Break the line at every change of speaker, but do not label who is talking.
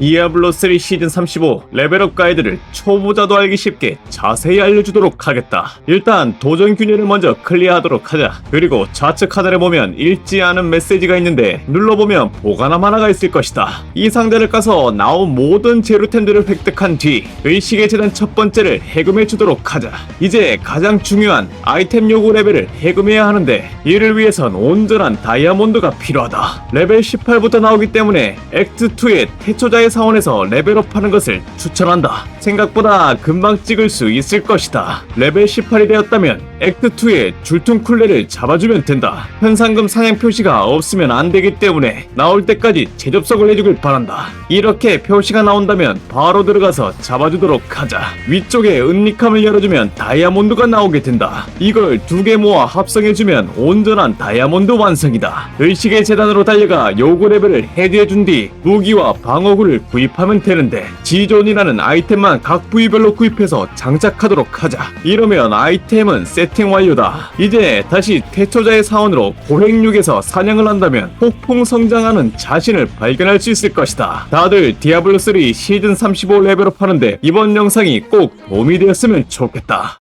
디아블로3 시즌 35 레벨업 가이드를 초보자도 알기 쉽게 자세히 알려주도록 하겠다. 일단 도전 균열을 먼저 클리어하도록 하자. 그리고 좌측 하단에 보면 읽지 않은 메시지가 있는데 눌러보면 보관함 하나가 있을 것이다. 이 상자를 까서 나온 모든 제로템들을 획득한 뒤 의식의 재단 첫 번째를 해금해 주도록 하자. 이제 가장 중요한 아이템 요구 레벨을 해금해야 하는데 이를 위해선 온전한 다이아몬드가 필요하다. 레벨 18부터 나오기 때문에 액트 2의 태초자의 사원에서 레벨업하는 것을 추천한다. 생각보다 금방 찍을 수 있을 것이다. 레벨 18이 되었다면 액트 2의 줄퉁 쿨레를 잡아주면 된다. 현상금 사냥 표시가 없으면 안 되기 때문에 나올 때까지 재접속을 해주길 바란다. 이렇게 표시가 나온다면 바로 들어가서 잡아주도록 하자. 위쪽에 은닉함을 열어주면 다이아몬드가 나오게 된다. 이걸 두 개 모아 합성해주면 온전한 다이아몬드 완성이다. 의식의 재단으로 달려가 요구 레벨을 해제해준 뒤 무기와 방어구를 구입하면 되는데 지존이라는 아이템만 각 부위별로 구입해서 장착하도록 하자. 이러면 아이템은 세팅 완료다. 이제 다시 태초자의 사원으로 고행육에서 사냥을 한다면 폭풍 성장하는 자신을 발견할 수 있을 것이다. 다들 디아블로3 시즌 35 레벨업 하는데 이번 영상이 꼭 도움이 되었으면 좋겠다.